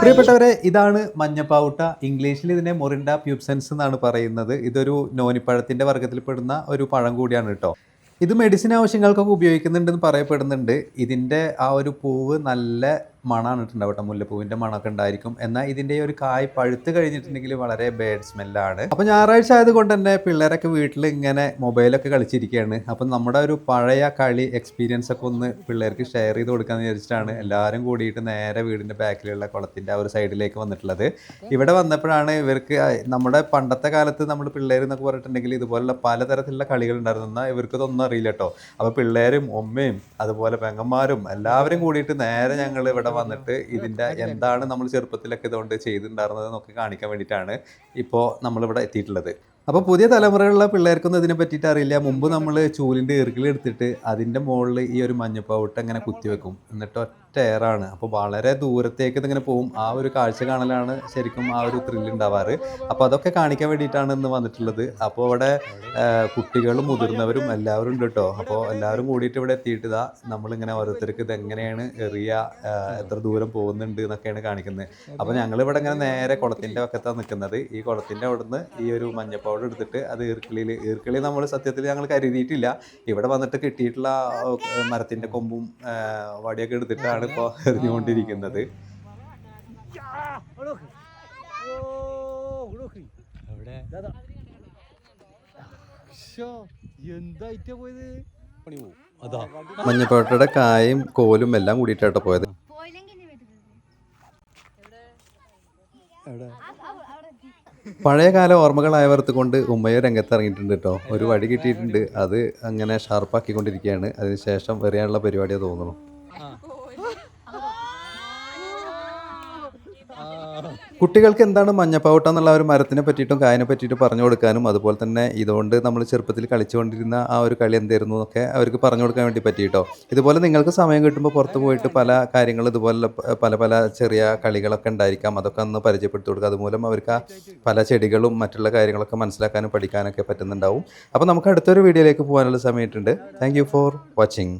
പ്രിയപ്പെട്ടവരെ ഇതാണ് മഞ്ഞപ്പാവുട്ട. ഇംഗ്ലീഷിൽ ഇതിനെ മൊറിൻഡ പ്യൂബ്സൻസ് എന്നാണ് പറയുന്നത്. ഇതൊരു നോനിപ്പഴത്തിന്റെ വർഗത്തിൽപ്പെടുന്ന ഒരു പഴം കൂടിയാണ് കേട്ടോ. ഇത് മെഡിസിൻ ആവശ്യങ്ങൾക്കൊക്കെ ഉപയോഗിക്കുന്നുണ്ടെന്ന് പറയപ്പെടുന്നുണ്ട്. ഇതിന്റെ ആ ഒരു പൂവ് നല്ല മണമാണ് ഉണ്ടാവും കേട്ടോ മുല്ലപ്പൂവിന്റെ മണമൊക്കെ ഉണ്ടായിരിക്കും. എന്നാൽ ഇതിന്റെ ഒരു കായ് പഴുത്ത് കഴിഞ്ഞിട്ടുണ്ടെങ്കിൽ വളരെ ബാഡ് സ്മെല്ലാണ് അപ്പോൾ ഞായറാഴ്ച ആയതുകൊണ്ട് തന്നെ പിള്ളേരൊക്കെ വീട്ടിൽ ഇങ്ങനെ മൊബൈലൊക്കെ കളിച്ചിരിക്കുകയാണ്. അപ്പം നമ്മുടെ ഒരു പഴയ കളി എക്സ്പീരിയൻസ് ഒക്കെ ഒന്ന് പിള്ളേർക്ക് ഷെയർ ചെയ്ത് കൊടുക്കാമെന്ന് വിചാരിച്ചിട്ടാണ് എല്ലാവരും കൂടിയിട്ട് നേരെ വീടിന്റെ ബാക്കിലുള്ള കുളത്തിന്റെ ആ ഒരു സൈഡിലേക്ക് വന്നിട്ടുള്ളത്. ഇവിടെ വന്നപ്പോഴാണ് ഇവർക്ക് നമ്മുടെ പണ്ടത്തെ കാലത്ത് നമ്മൾ പിള്ളേർ എന്നൊക്കെ പറഞ്ഞിട്ടുണ്ടെങ്കിൽ ഇതുപോലുള്ള പലതരത്തിലുള്ള കളികൾ ഉണ്ടായിരുന്നു. ഇവർക്ക് ഇതൊന്നും അറിയില്ല കേട്ടോ. അപ്പോൾ പിള്ളേരും ഉമ്മയും അതുപോലെ പെങ്ങന്മാരും എല്ലാവരും കൂടിയിട്ട് നേരെ ഞങ്ങൾ ഇവിടെ വന്നിട്ട് ഇതിന്റെ എന്താണ് നമ്മൾ ചെറുപ്പത്തിലൊക്കെ ഇതുകൊണ്ട് ചെയ്തിട്ടുണ്ടായിരുന്നത് എന്നൊക്കെ കാണിക്കാൻ വേണ്ടിയിട്ടാണ് ഇപ്പോൾ നമ്മളിവിടെ എത്തിയിട്ടുള്ളത്. അപ്പോൾ പുതിയ തലമുറകളിലെ പിള്ളേർക്കൊന്നും ഇതിനെ പറ്റിയിട്ട് അറിയില്ല. മുമ്പ് നമ്മൾ ചൂലിന്റെ എടുത്തിട്ട് അതിന്റെ മുകളിൽ ഈ ഒരു മഞ്ഞപ്പാവിട്ട് അങ്ങനെ കുത്തിവെക്കും എന്നിട്ട് ഒറ്റ എയറാണ്. അപ്പോൾ വളരെ ദൂരത്തേക്ക് ഇതിങ്ങനെ പോകും ആ ഒരു കാഴ്ച കാണലാണ് ശരിക്കും ആ ഒരു ത്രില്ല് ഉണ്ടാവാറ്. അപ്പോൾ അതൊക്കെ കാണിക്കാൻ വേണ്ടിയിട്ടാണ് ഇന്ന് വന്നിട്ടുള്ളത്. അപ്പോൾ അവിടെ കുട്ടികളും മുതിർന്നവരും എല്ലാവരും ഉണ്ട് കേട്ടോ അപ്പോൾ എല്ലാവരും കൂടിയിട്ട് ഇവിടെ എത്തിയിട്ട് ഇതാ നമ്മളിങ്ങനെ ഓരോരുത്തർക്ക് ഇത് എങ്ങനെയാണ് എറിയ എത്ര ദൂരം പോകുന്നുണ്ട് എന്നൊക്കെയാണ് കാണിക്കുന്നത്. അപ്പോൾ ഞങ്ങൾ ഇവിടെ ഇങ്ങനെ നേരെ കുളത്തിന്റെ പക്കത്താണ് നിൽക്കുന്നത്. ഈ കുളത്തിന്റെ അവിടുന്ന് ഈ ഒരു മഞ്ഞ പൗഡർ എടുത്തിട്ട് അത് ഈർക്കിളിയിൽ ഈർക്കിളി നമ്മൾ സത്യത്തിൽ ഞങ്ങൾ കരുതിയിട്ടില്ല. ഇവിടെ വന്നിട്ട് കിട്ടിയിട്ടുള്ള മരത്തിന്റെ കൊമ്പും വടിയൊക്കെ എടുത്തിട്ടാണ് ഇപ്പോൾ എറിഞ്ഞുകൊണ്ടിരിക്കുന്നത്. എന്തായിട്ടാ പോയത്? അതാ. മഞ്ഞപ്പൗഡറുടെ കായും കോലും എല്ലാം കൂടിയിട്ടാട്ടോ പോയത്. പഴയകാല ഓർമ്മകളായവർത്ത് കൊണ്ട് ഉമ്മയെ രംഗത്ത് ഇറങ്ങിയിട്ടുണ്ട് കേട്ടോ. ഒരു വടി കിട്ടിയിട്ടുണ്ട്. അത് അങ്ങനെ ഷാർപ്പാക്കിക്കൊണ്ടിരിക്കുകയാണ്. അതിനുശേഷം എറിയാനുള്ള പരിപാടിയാണ് തോന്നുന്നു. കുട്ടികൾക്ക് എന്താണ് മഞ്ഞപ്പാവട്ട എന്നുള്ള ഒരു മരത്തിനെ പറ്റിയിട്ടും കായനെ പറ്റിയിട്ടും പറഞ്ഞു കൊടുക്കാനും അതുപോലെ തന്നെ ഇതുകൊണ്ട് നമ്മൾ ചെറുപ്പത്തിൽ കളിച്ചുകൊണ്ടിരുന്ന ആ ഒരു കളി എന്തായിരുന്നു എന്നൊക്കെ അവർക്ക് പറഞ്ഞു കൊടുക്കാൻ വേണ്ടി പറ്റിയിട്ടോ? ഇതുപോലെ നിങ്ങൾക്ക് സമയം കിട്ടുമ്പോൾ പുറത്ത് പോയിട്ട് പല കാര്യങ്ങൾ ഇതുപോലെ പല പല ചെറിയ കളികളൊക്കെ ഉണ്ടായിരിക്കാം. അതൊക്കെ ഒന്ന് പരിചയപ്പെടുത്തി കൊടുക്കുക. അതുമൂലം അവർക്ക് പല ചെടികളും മറ്റുള്ള കാര്യങ്ങളൊക്കെ മനസ്സിലാക്കാനും പഠിക്കാനൊക്കെ പറ്റുന്നുണ്ടാവും. അപ്പോൾ നമുക്ക് അടുത്തൊരു വീഡിയോയിലേക്ക് പോകാനുള്ള സമയത്തുണ്ട് താങ്ക് ഫോർ വാച്ചിങ്